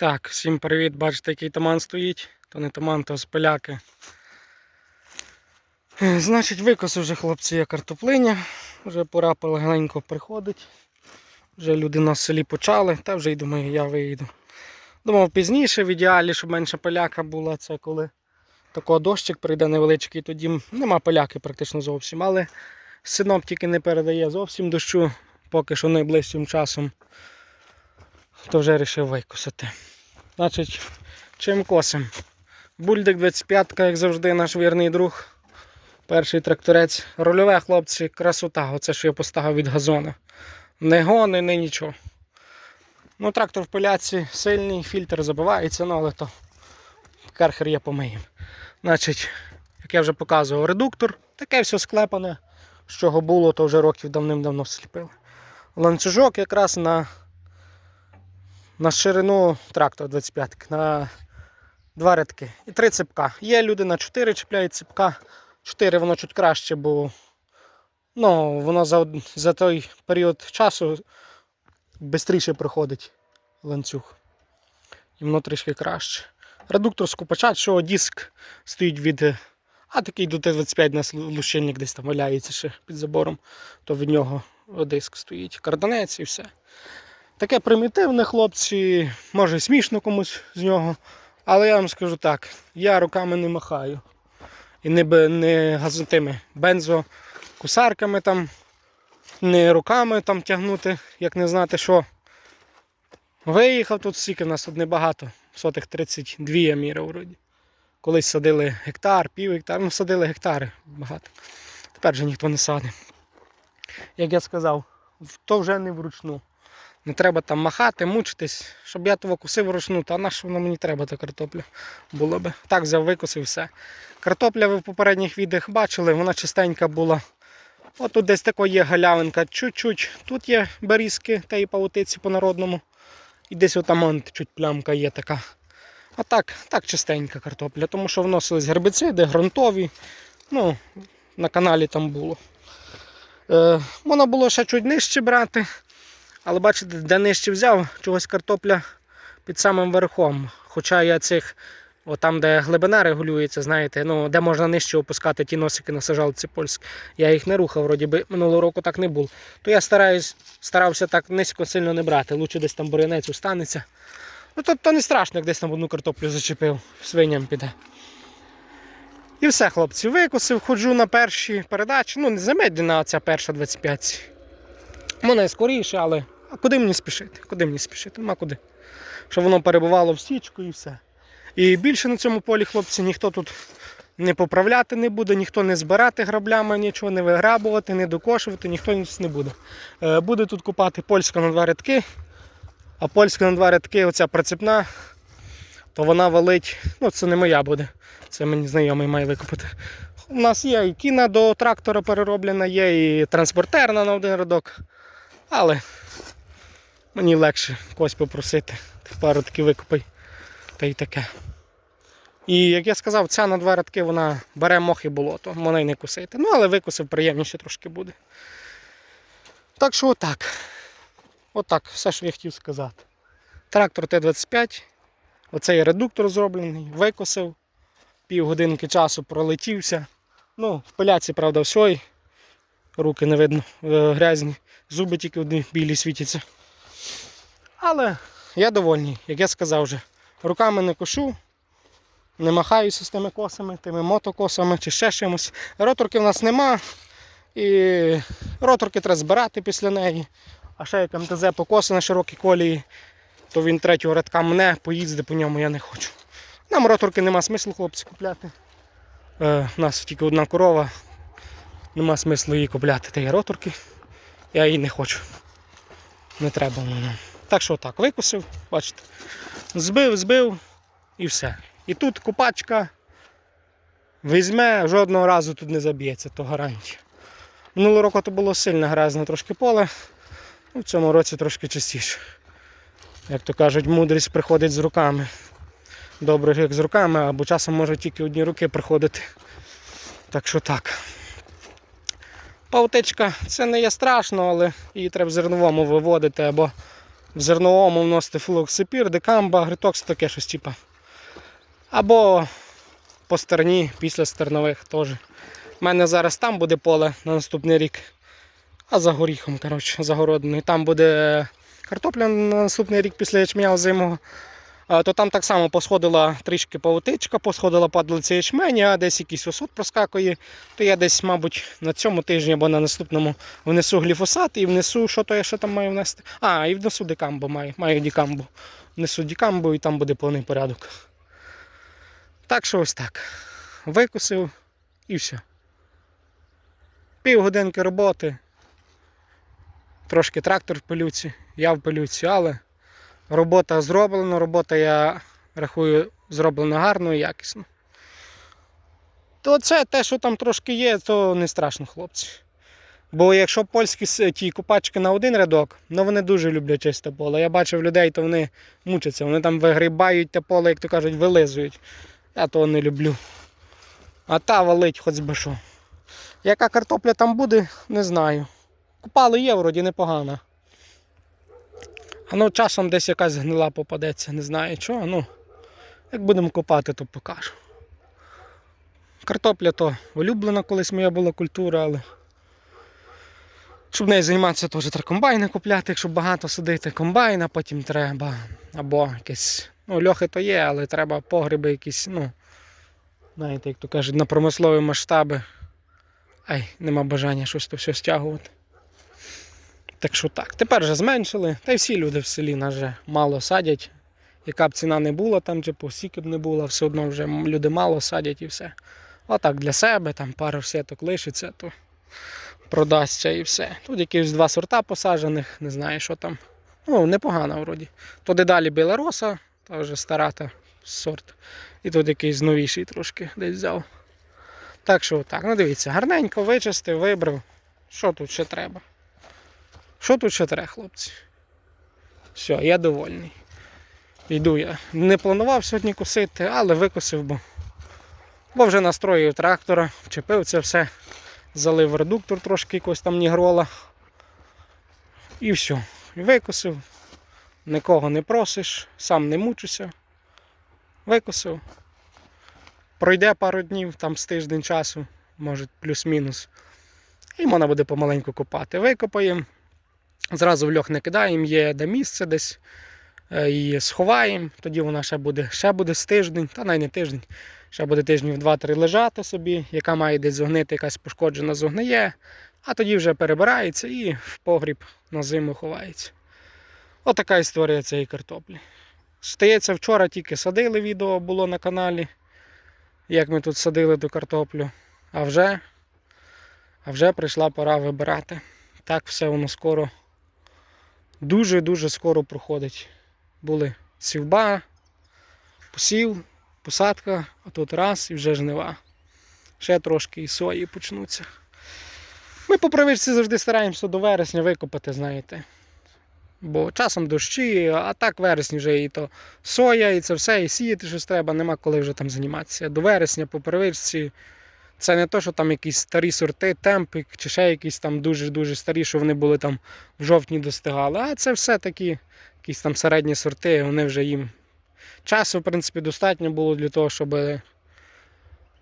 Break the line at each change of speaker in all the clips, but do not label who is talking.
Так, всім привіт. Бачите, який туман стоїть. То не туман, то спиляки. Значить, викоси вже хлопці є картоплиня. Вже пора полегенько приходить. Вже люди на селі почали, та вже й думаю, я виїду. Думав пізніше, в ідеалі, щоб менше поляка була, це коли такого дощик прийде невеличкий, тоді нема поляки практично зовсім. Але синоптики не передає зовсім дощу, поки що найближчим часом. То вже вирішив викосити. Значить, чим косим? Бульдик 25, як завжди, наш вірний друг. Перший тракторець. Рольове, хлопці, красота. Оце що я поставив від газону. Не гони, не нічого. Ну, трактор в пиляці сильний, фільтр забивається, ну, але то керхер я помиємо. Значить, як я вже показував, редуктор. Таке все склепане. З чого було, то вже років давним-давно сліпили. Ланцюжок якраз на на ширину трактора 25 на два рядки і три цепка. Є люди на 4 чіпляють цепка. 4 воно чуть краще, бо ну, воно за, за той період часу швидше проходить ланцюг. І воно трішки краще. Редуктор скупача, що диск стоїть від. е, А такий до Т-25 у нас лущильник десь там валяється ще під забором, то від нього диск стоїть. Карданець і все. Таке примітивне, хлопці, може смішно комусь з нього. Але я вам скажу так, я руками не махаю. І не, не газотими бензокусарками там, не руками там тягнути, як не знати що. Виїхав тут стільки, в нас тут небагато, сотих 32 я міряв вроді. Колись садили гектар, пів гектар, ну садили гектари багато. Тепер же ніхто не садить. Як я сказав, то вже не вручну. Не треба там махати, мучитись, щоб я того кусив вручну, та на що воно мені треба та картопля було би. Так взяв, викосив все. Картопля ви в попередніх відео бачили, вона чистенька була. От тут десь така є галявинка, чуть-чуть. Тут є берізки та і павутиці по-народному. І десь отам чуть плямка є така. А так, так чистенька картопля, тому що вносились гербіциди, ґрунтові. Ну, на каналі там було. Е, можна було ще чуть нижче брати. Але бачите, де нижче взяв, чогось картопля під самим верхом. Хоча я цих, там, де глибина регулюється, знаєте, ну, де можна нижче опускати ті носики на сажалці польські, я їх не рухав, вроді би минулого року так не було. То я стараюсь, старався так низько сильно не брати. Лучше десь там бурянець устанеться. Ну то, то не страшно, як десь там одну картоплю зачепив, свиням піде. І все, хлопці, викосив, ходжу на перші передачі. Ну, не замедлена ця перша 25. Вона скоріше, але а куди мені спішити? Куди мені спішити? Нема куди. Щоб воно перебувало в січку і все. І більше на цьому полі, хлопці, ніхто тут не поправляти не буде, ніхто не збирати граблями, нічого не виграбувати, не докошувати, ніхто ніч не буде. Е, Буде тут купати польська на два рядки, а польська на два рядки, оця прицепна, то вона валить, ну це не моя буде, це мені знайомий має викупити. У нас є і кіна до трактора перероблена, є і транспортерна на один рядок. Але мені легше когось попросити. Ти пару таки викопай. Та й таке. І як я сказав, ця на два рядки вона бере мох і болото, можна й не кусити. Ну, але викусив приємніше трошки буде. Так що отак. Отак, все, що я хотів сказати. Трактор Т-25. Оцей редуктор зроблений, викосив. Півгодинки часу пролетівся. Ну, в пиляці, правда, все. Руки не видно, е, грязні. Зуби тільки одні білі світяться. Але я довольний, як я сказав вже. Руками не кошу, не махаюся з тими косами, тими мотокосами чи ще чимось. Роторки в нас нема. І роторки треба збирати після неї. А ще як МТЗ покоси на широкій колії, то він третього рядка мене, поїзди по ньому я не хочу. Нам роторки нема смислу хлопці купляти. Е, у нас тільки одна корова. Нема смислу її купляти. Та є роторки. Я її не хочу. Не треба воно. Так що так, викусив, бачите. Збив, збив і все. І тут купачка візьме, жодного разу тут не заб'ється, то гарантія. Минулого року то було сильно грязне трошки поле, ну, в цьому році трошки частіше. Як то кажуть, мудрість приходить з руками. Добре, як з руками, або часом може тільки одні руки приходити. Так що так. Павутичка це не є страшно, але її треба в зерновому виводити або в зерновому вносити флоксипір, декамба, гритокс, таке щось типа. Або по стерні після стернових теж. У мене зараз там буде поле на наступний рік. А за горіхом, коротше, загородною. Там буде картопля на наступний рік після ячменя зимого. А, То там так само посходила трішки павутичка, посходила падалиця ячмені, а десь якийсь осуд проскакує. То я десь, мабуть, на цьому тижні або на наступному внесу гліфосат і внесу, що то я ще там маю внести. А, і внесу дикамбу маю, маю дікамбу. Внесу дікамбу і там буде повний порядок. Так що ось так. Викусив і все. Півгодинки роботи. Трошки трактор в пилюці, я в пилюці, але робота зроблена, робота я рахую зроблена гарно і якісно. То це те, що там трошки є, то не страшно, хлопці. Бо якщо польські ті купачки на один рядок, ну вони дуже люблять чисте поле. Я бачив людей, то вони мучаться, вони там вигрібають те поле, як то кажуть, вилизують. Я того не люблю. А та валить хоч би що. Яка картопля там буде, не знаю. Купали є, вроді непогана. Ну часом десь якась гнила попадеться, не знаю чого. Ну, як будемо копати, то покажу. Картопля то улюблена колись моя була культура, але щоб нею займатися, теж треба комбайни купляти, якщо багато сидити, комбайна, потім треба. Або якесь. Ну, льохи то є, але треба погреби якісь, ну. Знаєте, як то кажуть, на промислові масштаби. Ай, нема бажання щось то все стягувати. Так що так. Тепер вже зменшили. Та й всі люди в селі нас вже мало садять. Яка б ціна не була там, чи по скільки б не була, все одно вже люди мало садять і все. Отак для себе, там пару сіток лишиться, то продасться і все. Тут якісь два сорта посаджених, не знаю, що там. Ну, непогано вроді. То дедалі білороса, та вже стара та сорт. І тут якийсь новіший трошки десь взяв. Так що так, ну дивіться, гарненько вичистив, вибрав. Що тут ще треба? Що тут ще треба, хлопці? Все, я довольний. Йду я. Не планував сьогодні косити, але викосив, бо, бо вже настроїв трактора, вчепив це все, залив редуктор трошки якось там нігрола. І все. Викосив. Нікого не просиш, сам не мучуся. Викосив. Пройде пару днів, там з тиждень часу, може плюс-мінус. І можна буде помаленьку копати. Викопаємо. Зразу в льох не кидаємо, є де місце десь. е, Її сховаємо, тоді вона ще буде, ще буде з тиждень, та навіть не тиждень, ще буде тижнів 2-3 лежати собі, яка має десь зогнити, якась пошкоджена зогниє, а тоді вже перебирається і в погріб на зиму ховається. Отака історія цієї картоплі. Стається, вчора тільки садили відео було на каналі, як ми тут садили ту картоплю. А вже, а вже прийшла пора вибирати. Так все воно скоро, дуже-дуже скоро проходить. Були сівба, посів, посадка, а тут раз і вже жнива. Ще трошки і сої почнуться. Ми по привичці завжди стараємося до вересня викопати, знаєте. Бо часом дощі, а так вересні вже і то соя, і це все, і сіяти щось треба, нема коли вже там займатися. До вересня по привичці це не то, що там якісь старі сорти, темпи, чи ще якісь там дуже-дуже старі, що вони були там в жовтні достигали. А це все такі якісь там середні сорти, вони вже їм часу, в принципі, достатньо було для того, щоб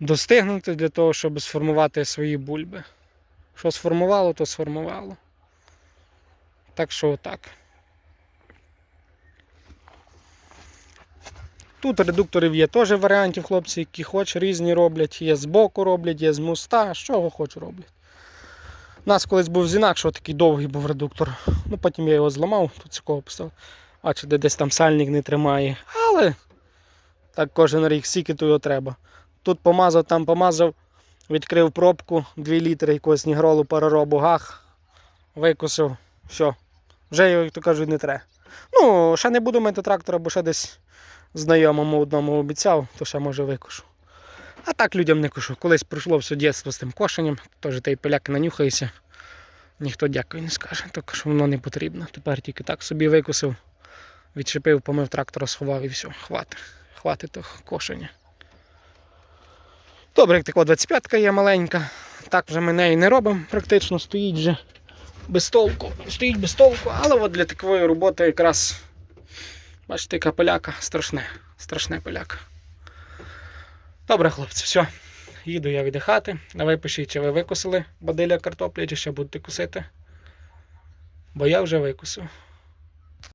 достигнути, для того, щоб сформувати свої бульби. Що сформувало, то сформувало. Так що отак. Тут редукторів є теж варіантів, хлопці, які хоч різні роблять. Є з боку роблять, є з моста, з чого хоч роблять. У нас колись був з інакшого такий довгий був редуктор. Ну потім я його зламав, тут цього поставив. Бачите, десь там сальник не тримає. Але так кожен рік скільки то його треба. Тут помазав, там помазав, відкрив пробку, 2 літри якогось нігролу переробу гах, викосив, все. Вже його, як то кажуть, не треба. Ну, ще не буду мити трактора, бо ще десь знайомому одному обіцяв, то ще може викошу. А так людям не кошу. Колись пройшло все дитинство з тим кошенням, теж той поляк нанюхається. Ніхто дякую не скаже, так що воно не потрібно. Тепер тільки так собі викосив, відчепив, помив трактора, сховав і все, хватить. Хватить того кошення. Добре, як така 25-ка є маленька. Так вже ми неї не робимо, практично стоїть вже. без толку. Стоїть без толку, але от для такої роботи якраз. Бачите, яка поляка, страшне, страшне поляка. Добре, хлопці, все. Їду я віддихати. Давай пишіть, чи ви викусили бадиля картоплі, чи ще будете кусити. Бо я вже викосив.